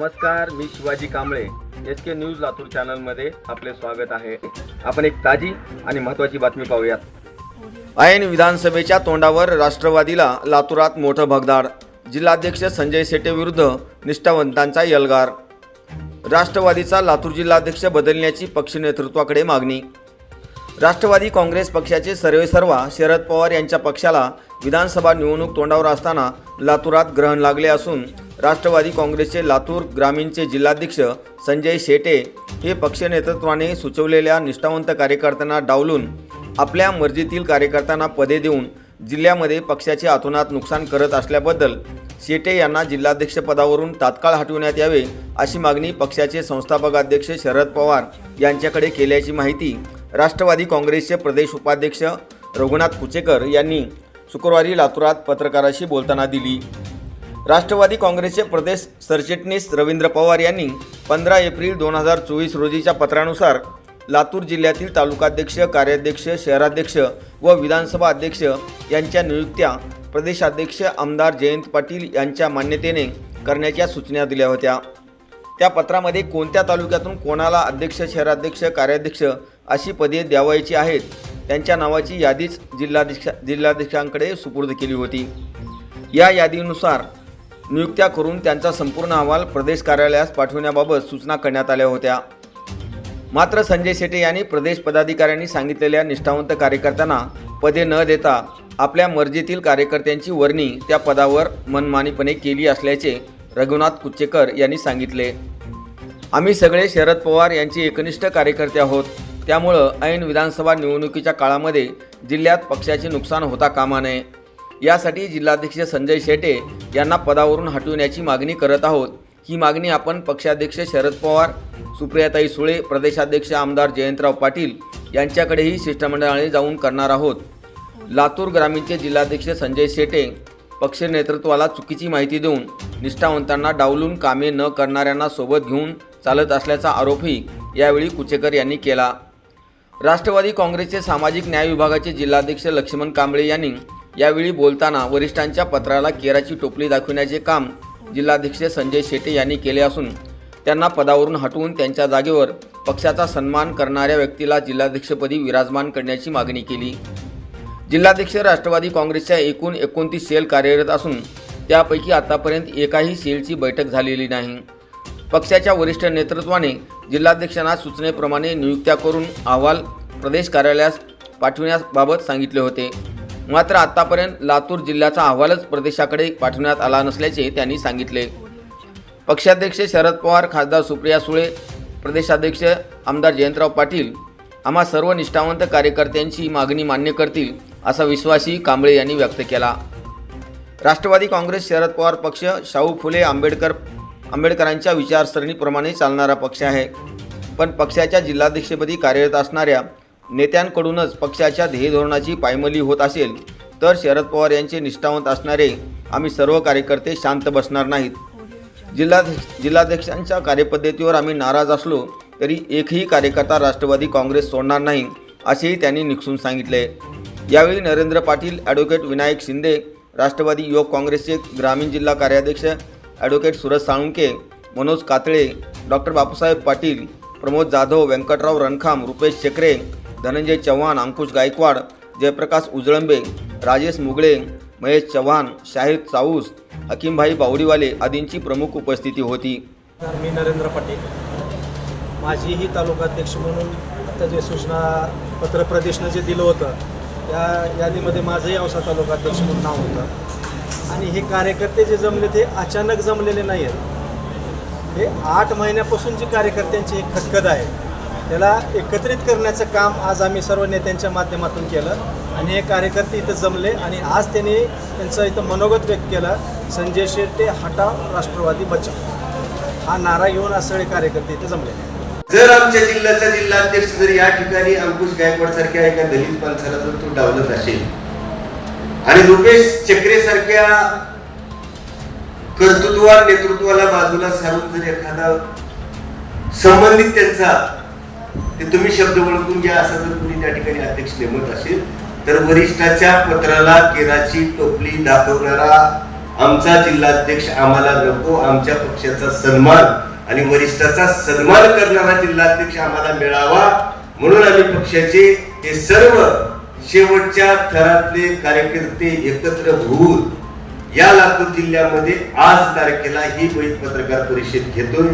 नमस्कार Shivaji Kamble. S K news Latur चॅनलमध्ये आपले स्वागत आहे. आपण एक ताजी आणि महत्त्वाची बातमी पाहूयात. ऐन विधानसभेच्या तोंडावर राष्ट्रवादीला लातूरात मोठं भगदाड. जिल्हाध्यक्ष संजय सेटे विरुद्ध निष्ठावंतांचा यलगार. राष्ट्रवादीचा लातूर जिल्हाध्यक्ष बदलण्याची पक्ष नेतृत्वाकडे मागणी. राष्ट्रवादी काँग्रेस पक्षाचे सर्वेसर्वा शरद पवार यांच्या पक्षाला विधानसभा निवडणूक तोंडावर असताना लातूरात ग्रहण लागले असून राष्ट्रवादी काँग्रेसचे लातूर ग्रामीणचे जिल्हाध्यक्ष संजय शेटे हे पक्ष नेतृत्वाने सुचवलेल्या निष्ठावंत कार्यकर्त्यांना डावलून आपल्या मर्जीतील कार्यकर्त्यांना पदे देऊन जिल्ह्यामध्ये पक्षाचे आतोनात नुकसान करत असल्याबद्दल शेटे यांना जिल्हाध्यक्षपदावरून तात्काळ हटविण्यात यावे अशी मागणी पक्षाचे संस्थापक अध्यक्ष शरद पवार यांच्याकडे केल्याची माहिती राष्ट्रवादी काँग्रेसचे प्रदेश उपाध्यक्ष रघुनाथ कुचेकर यांनी शुक्रवारी लातूरात पत्रकाराशी बोलताना दिली. राष्ट्रवादी काँग्रेसचे प्रदेश सरचिटणीस रवींद्र पवार यांनी पंधरा एप्रिल दोन हजार चोवीस रोजीच्या पत्रानुसार लातूर जिल्ह्यातील तालुकाध्यक्ष कार्याध्यक्ष शहराध्यक्ष व विधानसभा अध्यक्ष यांच्या नियुक्त्या प्रदेशाध्यक्ष आमदार जयंत पाटील यांच्या मान्यतेने करण्याच्या सूचना दिल्या होत्या. त्या पत्रामध्ये कोणत्या तालुक्यातून कोणाला अध्यक्ष शहराध्यक्ष कार्याध्यक्ष अशी पदे द्यावायची आहेत त्यांच्या नावाची यादीच जिल्हाध्यक्ष जिल्हाध्यक्षांकडे सुपूर्द केली होती. या यादीनुसार नियुक्त्या करून त्यांचा संपूर्ण अहवाल प्रदेश कार्यालयास पाठवण्याबाबत सूचना करण्यात आल्या होत्या. मात्र संजय शेटे यांनी प्रदेश पदाधिकाऱ्यांनी सांगितलेल्या निष्ठावंत कार्यकर्त्यांना पदे न देता आपल्या मर्जीतील कार्यकर्त्यांची वर्णी त्या पदावर मनमानीपणे केली असल्याचे रघुनाथ कुच्चेकर यांनी सांगितले. आम्ही सगळे शरद पवार यांचे एकनिष्ठ कार्यकर्ते आहोत. त्यामुळं ऐन विधानसभा निवडणुकीच्या काळामध्ये जिल्ह्यात पक्षाचे नुकसान होता कामा नये. यासाठी जिल्हाध्यक्ष संजय शेटे यांना पदावरून हटविण्याची मागणी करत आहोत. ही मागणी आपण पक्षाध्यक्ष शरद पवार सुप्रियाताई सुळे प्रदेशाध्यक्ष आमदार जयंतराव पाटील यांच्याकडेही शिष्टमंडळाने जाऊन करणार आहोत. लातूर ग्रामीणचे जिल्हाध्यक्ष संजय शेटे पक्ष नेतृत्वाला चुकीची माहिती देऊन निष्ठावंतांना डावलून कामे न करणाऱ्यांना सोबत घेऊन चालत असल्याचा आरोपही यावेळी कुचेकर यांनी केला. राष्ट्रवादी काँग्रेसचे सामाजिक न्याय विभागाचे जिल्हाध्यक्ष लक्ष्मण कांबळे यांनी यावेळी बोलताना वरिष्ठांच्या पत्राला केराची टोपली दाखविण्याचे काम जिल्हाध्यक्ष संजय शेटे यांनी केले असून त्यांना पदावरून हटवून त्यांच्या जागेवर पक्षाचा सन्मान करणाऱ्या व्यक्तीला जिल्हाध्यक्षपदी विराजमान करण्याची मागणी केली. जिल्हाध्यक्ष राष्ट्रवादी काँग्रेसच्या एकूण एकोणतीस सेल कार्यरत असून त्यापैकी आतापर्यंत एकाही सेलची बैठक झालेली नाही. पक्षाच्या वरिष्ठ नेतृत्वाने जिल्हाध्यक्षांना सूचनेप्रमाणे नियुक्त्या करून अहवाल प्रदेश कार्यालयास पाठविण्याबाबत सांगितले होते. मात्र आतापर्यंत लातूर जिल्ह्याचा अहवालच प्रदेशाकडे पाठवण्यात आला नसल्याचे त्यांनी सांगितले. पक्षाध्यक्ष शरद पवार खासदार सुप्रिया सुळे प्रदेशाध्यक्ष आमदार जयंतराव पाटील आम्हा सर्व निष्ठावंत कार्यकर्त्यांची मागणी मान्य करतील असा विश्वासही कांबळे यांनी व्यक्त केला. राष्ट्रवादी काँग्रेस शरद पवार पक्ष शाहू फुले आंबेडकर आंबेडकरांच्या विचारसरणीप्रमाणे चालणारा पक्ष आहे. पण पक्षाच्या जिल्हाध्यक्षपदी कार्यरत असणाऱ्या नेत्यांकडूनच पक्षाच्या ध्येय धोरणाची पायमली होत असेल तर शरद पवार यांचे निष्ठावंत असणारे आम्ही सर्व कार्यकर्ते शांत बसणार नाहीत. जिल्हाध्यक्ष जिल्हाध्यक्षांच्या कार्यपद्धतीवर आम्ही नाराज असलो तरी एकही कार्यकर्ता राष्ट्रवादी काँग्रेस सोडणार नाही असेही त्यांनी निक्षून सांगितले. यावेळी नरेंद्र पाटील ॲडव्होकेट विनायक शिंदे राष्ट्रवादी युवक काँग्रेसचे ग्रामीण जिल्हा कार्याध्यक्ष ॲडव्होकेट सुरज साळुंके मनोज कातळे डॉक्टर बापूसाहेब पाटील प्रमोद जाधव व्यंकटराव रणखाम रुपेश शेकरे धनंजय चव्हाण अंकुश गायकवाड जयप्रकाश उजळंबे राजेश मुगळे महेश चव्हाण शाहीर चाऊस हकीमभाई बावडीवाले आदींची प्रमुख उपस्थिती होती. मी नरेंद्र पाटील. माझीही तालुकाध्यक्ष म्हणून आता जे सूचना पत्र प्रदेशनं जे दिलं होतं त्या यादीमध्ये माझंही औसा तालुकाध्यक्ष म्हणून नाव होतं. आणि हे कार्यकर्ते जे जमले ते अचानक जमलेले नाही आहेत हे आठ महिन्यापासून जी कार्यकर्त्यांची एक खदखद आहे त्याला एकत्रित करण्याचं काम आज आम्ही सर्व नेत्यांच्या माध्यमातून केलं आणि हे कार्यकर्ते इथं जमले आणि आज त्यांनी त्यांचं इथं मनोगत व्यक्त केलं संजय शेट्टे हटाव राष्ट्रवादी बचाव. हा नारा घेऊन आज सगळे कार्यकर्ते इथं जमले. जर आमच्या जिल्ह्याचा जिल्हाध्यक्ष जर या ठिकाणी अंकुश गायकवाड सारख्या एका दलित माणसाला जर तो डावलत असेल आणि रुपेश चक्रे सारख्या कर्तृत्वाला नेतृत्वाला बाजूला सारून जर एखादा संबंधित त्यांचा ते तुम्ही शब्द ओळखून घ्या असं जर तुम्ही त्या ठिकाणी अध्यक्ष नेमत असेल तर वरिष्ठाच्या पत्राला केराची टोपली दाखवणारा आमचा जिल्हाध्यक्ष आम्हाला नको आमच्या पक्षाचा सन्मान आणि वरिष्ठाचा सन्मान करणारा जिल्हाध्यक्ष आम्हाला मिळावा. म्हणून आम्ही पक्षाचे हे सर्व शेवटच्या थरातले कार्यकर्ते एकत्र होऊन या लातूर जिल्ह्यामध्ये आज तारखेला ही बैठ पत्रकार परिषद घेतोय.